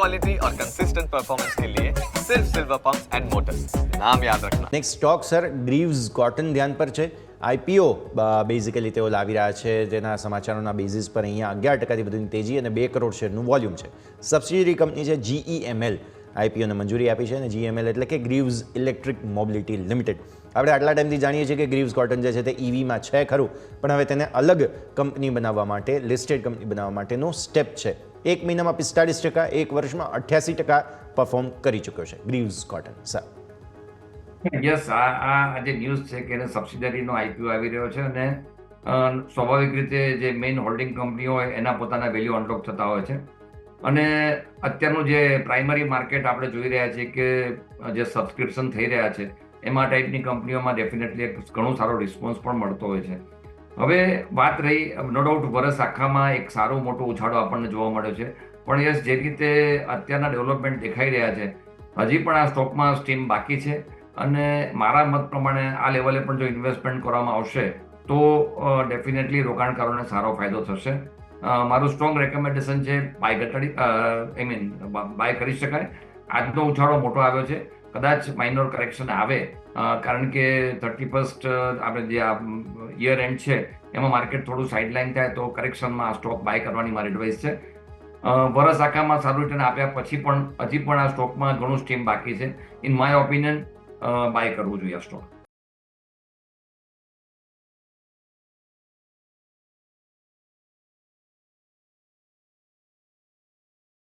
Quality और consistent performance के लिए सिर्फ सिल्वर पंप्स एंड मोटर्स नाम याद रखना next stock sir Greaves Cotton ધ્યાન પર છે આઈપીઓ બેઝિકલી તેઓ લાવી રહ્યા છે જેના સમાચારોના બેઝિસ પર અહીંયા અગિયાર ટકાથી વધુની તેજી અને બે કરોડ શેરનું વોલ્યુમ છે સબસિડરી કંપની છે જીઈએમએલ આઈપીઓને મંજૂરી આપી છે અને જીએમએલ એટલે કે ગ્રીવ્સ ઇલેક્ટ્રિક મોબિલિટી લિમિટેડ આપણે આટલા ટાઈમથી જાણીએ છીએ કે ગ્રીવ્સ કોટન જે છે તે ઇવીમાં છે ખરું પણ હવે તેને અલગ કંપની બનાવવા માટે લિસ્ટેડ કંપની બનાવવા માટેનો સ્ટેપ છે એક મહિનામાં પિસ્તાળીસ ટકા, એક વર્ષમાં અઠ્યાસી ટકા પરફોર્મ કરી ચૂક્યો છે. ગ્રીવ્સ કોટન, સર. યસ આ આ જે ન્યૂઝ છે કે એને સબસિડરીનો આઈપીઓ આવી રહ્યો છે અને સ્વાભાવિક રીતે જે મેઇન હોલ્ડિંગ કંપનીઓ હોય, એના પોતાના વેલ્યુ અનલોક થતા હોય છે. અને અત્યારનું જે પ્રાઇમરી માર્કેટ આપણે જોઈ રહ્યા છીએ કે, જે સબસ્ક્રિપ્શન થઈ રહ્યા છે, એમાં ટાઈપની કંપનીઓમાં ડેફિનેટલી એક ઘણો સારો રિસ્પોન્સ પણ મળતો હોય છે. હવે વાત રહી નો ડાઉટ વરસ આખામાં એક સારો મોટો ઉછાળો આપણને જોવા મળ્યો છે. પણ યસ, જે રીતે અત્યારના ડેવલપમેન્ટ દેખાઈ રહ્યા છે, હજી પણ આ સ્ટોકમાં સ્ટીમ બાકી છે અને મારા મત પ્રમાણે આ લેવલે પણ જો ઇન્વેસ્ટમેન્ટ કરવામાં આવશે, તો ડેફિનેટલી રોકાણકારોને સારો ફાયદો થશે. મારું સ્ટ્રોંગ રેકમેન્ડેશન છે બાય ઘટાડી આઈ મીન બાય કરી શકાય. આજનો ઉછાળો મોટો આવ્યો છે. કદાચ માઇનોર કરેક્શન આવે કારણ કે થર્ટી ફર્સ્ટ આપણે જે આ યર એન્ડ છે, એમાં માર્કેટ થોડું સાઇડલાઇન થાય તો કરેક્શનમાં આ સ્ટોક બાય કરવાની મારી એડવાઇસ છે. વરસ આખામાં સારું રિટર્ન આપ્યા પછી પણ, હજી પણ આ સ્ટોકમાં ઘણું સ્ટીમ બાકી છે. ઇન માય ઓપિનિયન બાય કરવું જોઈએ આ સ્ટોક